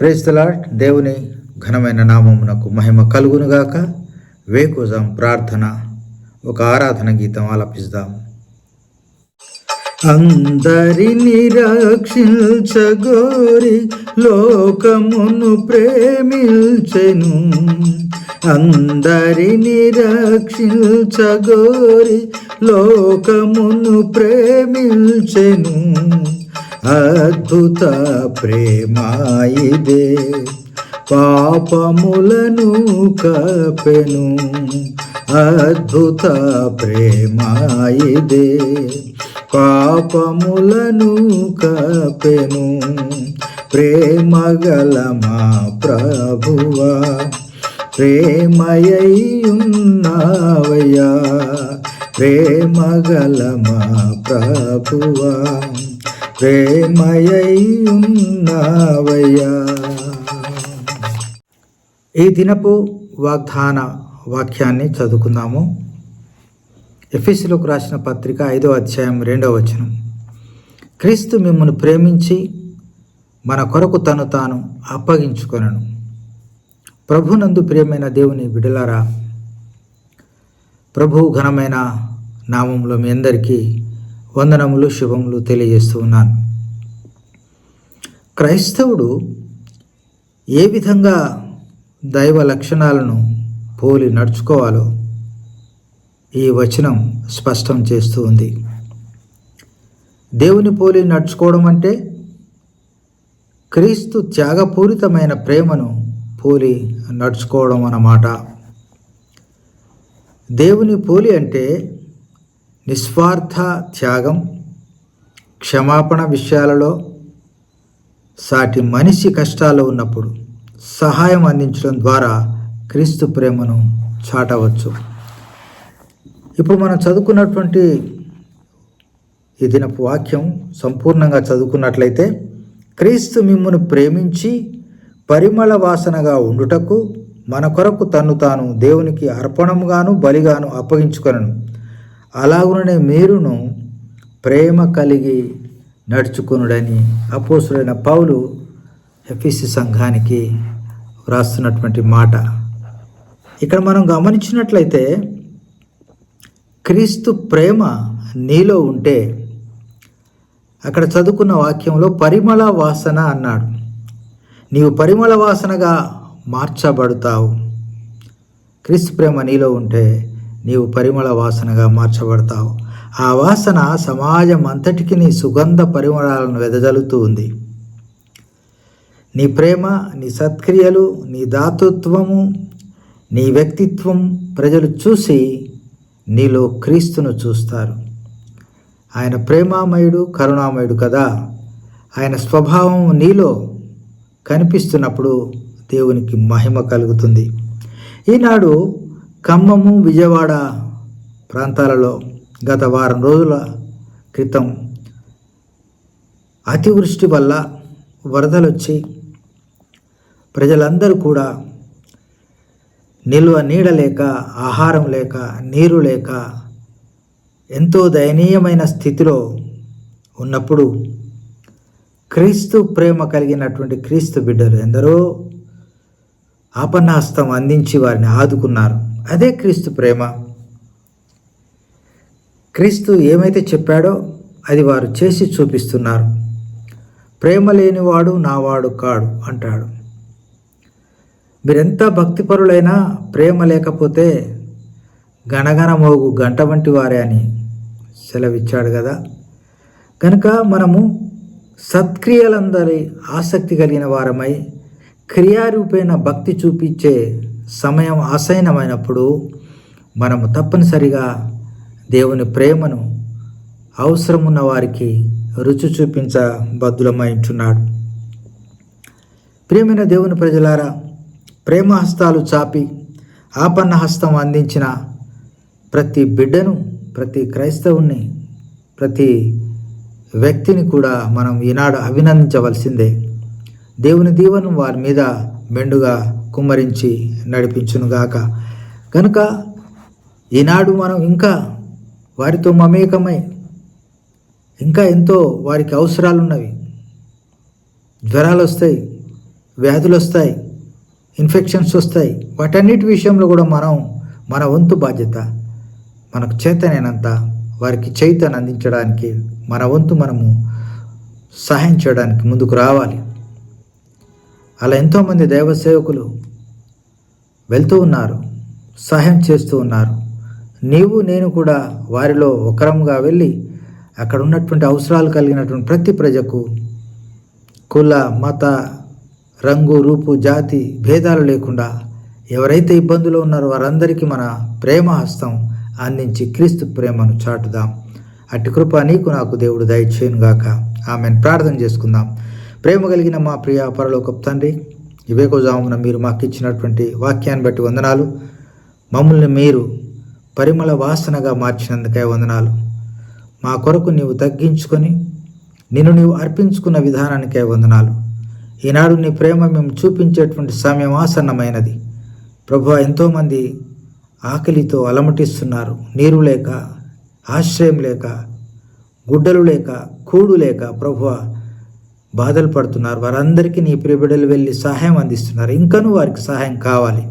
ప్రేస్తలాట్ దేవుని ఘనమైన నామమునకు మహిమ కలుగునుగాక వేకుజం ప్రార్థన. ఒక ఆరాధన గీతం ఆలపిస్తాం. అందరిని రక్షించగోరి లోకమును ప్రేమించెను. అందరిని రక్షించగోరి లోకమును ప్రేమించెను. అద్భుత ప్రేమాయిదే పాపములను కపెను. అద్భుత ప్రేమాయిదే పాపములను కపెను. ప్రేమగల మా ప్రభువా. ప్రేమయ్యున్నావయ్యా. ప్రేమగల మా ప్రభువా. ప్రేమయ్యున్నావయ్యా. ఈ దినపు వాగ్దాన వాక్యాన్ని చదువుకుందాము. ఎఫ్ఎస్సిలోకి రాసిన పత్రిక ఐదో అధ్యాయం రెండవ వచనం. క్రీస్తు మిమ్మల్ని ప్రేమించి మన కొరకు తను తాను అప్పగించుకొనను. ప్రభునందు ప్రియమైన దేవుని బిడలారా ప్రభు ఘనమైన నామంలో మీ అందరికీ వందనములు శుభములు తెలియజేస్తూ ఉన్నాను. క్రైస్తవుడు ఏ విధంగా దైవ లక్షణాలను పోలి నడుచుకోవాలో ఈ వచనం స్పష్టం చేస్తూ ఉంది. దేవుని పోలి నడుచుకోవడం అంటే క్రీస్తు త్యాగపూరితమైన ప్రేమను పోలి నడుచుకోవడం అన్నమాట. దేవుని పోలి అంటే నిస్వార్థ త్యాగం క్షమాపణ విషయాలలో సాటి మనిషి కష్టాలు ఉన్నప్పుడు సహాయం అందించడం ద్వారా క్రీస్తు ప్రేమను చాటవచ్చు. ఇప్పుడు మనం చదువుకున్నటువంటి ఈ దినపు వాక్యం సంపూర్ణంగా చదువుకున్నట్లయితే క్రీస్తు మిమ్మును ప్రేమించి పరిమళ వాసనగా ఉండుటకు మన కొరకు తన్ను తాను దేవునికి అర్పణముగాను బలిగాను అప్పగించుకొనను. అలాగుననే మీరును ప్రేమ కలిగి నడుచుకునుడని అపోసుడైన పౌలు ఎఫ్ఎస్సి సంఘానికి వ్రాస్తున్నటువంటి మాట. ఇక్కడ మనం గమనించినట్లయితే క్రీస్తు ప్రేమ నీలో ఉంటే అక్కడ చదువుకున్న వాక్యంలో పరిమళ వాసన అన్నాడు. నీవు పరిమళ వాసనగా మార్చబడతావు. క్రీస్తు ప్రేమ నీలో ఉంటే నీవు పరిమళ వాసనగా మార్చబడతావు. ఆ వాసన సమాజం అంతటికి నీ సుగంధ పరిమళాలను వెదజల్లుతూ ఉంది. నీ ప్రేమ నీ సత్క్రియలు నీ దాతృత్వము నీ వ్యక్తిత్వం ప్రజలు చూసి నీలో క్రీస్తును చూస్తారు. ఆయన ప్రేమామయుడు కరుణామయుడు కదా. ఆయన స్వభావం నీలో కనిపిస్తున్నప్పుడు దేవునికి మహిమ కలుగుతుంది. ఈనాడు ఖమ్మము విజయవాడ ప్రాంతాలలో గత వారం రోజుల క్రితం అతివృష్టి వల్ల వరదలు వచ్చి ప్రజలందరూ కూడా నిల్వ నీడ లేక ఆహారం లేక నీరు లేక ఎంతో దయనీయమైన స్థితిలో ఉన్నప్పుడు క్రీస్తు ప్రేమ కలిగినటువంటి క్రీస్తు బిడ్డలు ఎందరో ఆపన్నాస్తం అందించి వారిని ఆదుకున్నారు. అదే క్రీస్తు ప్రేమ. క్రీస్తు ఏమైతే చెప్పాడో అది వారు చేసి చూపిస్తున్నారు. ప్రేమ లేనివాడు నావాడు కాడు అంటాడు. మీరెంత భక్తిపరులైనా ప్రేమ లేకపోతే గణగణ మోగు గంట వంటి వారే అని సెలవిచ్చాడు కదా. కనుక మనము సత్క్రియలందరి ఆసక్తి కలిగిన వారమై క్రియారూపేణ భక్తి చూపించే సమయం ఆసైనమైనప్పుడు మనము తప్పనిసరిగా దేవుని ప్రేమను అవసరమున్న వారికి రుచి చూపించ బద్దులమై ప్రేమైన ప్రియమైన దేవుని ప్రజలారా ప్రేమ హస్తాలు చాపి ఆపన్న హస్తం అందించిన ప్రతి బిడ్డను ప్రతి క్రైస్తవుని ప్రతి వ్యక్తిని కూడా మనం ఈనాడు అభినందించవలసిందే. దేవుని దీవెను వారి మీద మెండుగా కుమ్మరించి నడిపించునుగాక. కనుక ఈనాడు మనం ఇంకా వారితో మమేకమై ఇంకా ఎంతో వారికి అవసరాలు ఉన్నవి జ్వరాలు వస్తాయి వ్యాధులు వస్తాయి ఇన్ఫెక్షన్స్ వస్తాయి. వాటన్నిటి విషయంలో కూడా మనం మన వంతు బాధ్యత మనకు చేతనైనంత వారికి చైతన్ అందించడానికి మన వంతు మనము సహాయం చేయడానికి ముందుకు రావాలి. అలా ఎంతోమంది దైవ సేవకులు వెళ్తూ ఉన్నారు సహాయం చేస్తూ ఉన్నారు. నీవు నేను కూడా వారిలో ఒకరంగా వెళ్ళి అక్కడ ఉన్నటువంటి అవసరాలు కలిగినటువంటి ప్రతి ప్రజకు కుల మత రంగు రూపు జాతి భేదాలు లేకుండా ఎవరైతే ఇబ్బందులు ఉన్నారో వారందరికీ మన ప్రేమ హస్తం అందించి క్రీస్తు ప్రేమను చాటుదాం. అట్టి కృప నీకు నాకు దేవుడు దయచేయునుగాక. ఆమెను. ప్రార్థన చేసుకుందాం. ప్రేమ కలిగిన మా ప్రియ పరలోకపు తండ్రి వివేకోజామున మీరు మాకు ఇచ్చినటువంటి వాక్యాన్ని బట్టి వందనాలు. మమ్మల్ని మీరు పరిమళ వాసనగా మార్చినందుకే వందనాలు. మా కొరకు నీవు తగ్గించుకొని నిన్ను నీవు అర్పించుకున్న విధానానికే వందనాలు. ఈనాడు నీ ప్రేమ మేము చూపించేటువంటి సమయం ఆసన్నమైనది. ప్రభు ఎంతోమంది ఆకలితో అలమటిస్తున్నారు. నీరు లేక ఆశ్రయం లేక గుడ్డలు లేక కూడు లేక ప్రభువ బాధలు పడుతున్నారు. వారందరికీ నీ ప్రియబిడలు వెళ్ళి సహాయం అందిస్తున్నారు. ఇంకనూ వారికి సహాయం కావాలి.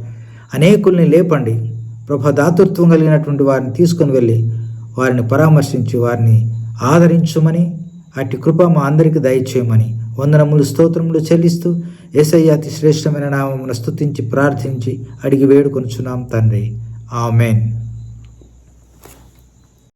అనేకుల్ని లేపండి. ప్రభు దాతృత్వం కలిగినటువంటి వారిని తీసుకొని వెళ్ళి వారిని పరామర్శించి వారిని ఆదరించుమని అట్టి కృప మా అందరికీ దయచేయమని వందనములు స్తోత్రములు చెల్లిస్తూ ఏసయ్య అతి శ్రేష్టమైన నామమును స్తుతించి ప్రార్థించి అడిగి వేడుకొనుచున్నాం తండ్రి. ఆమెన్.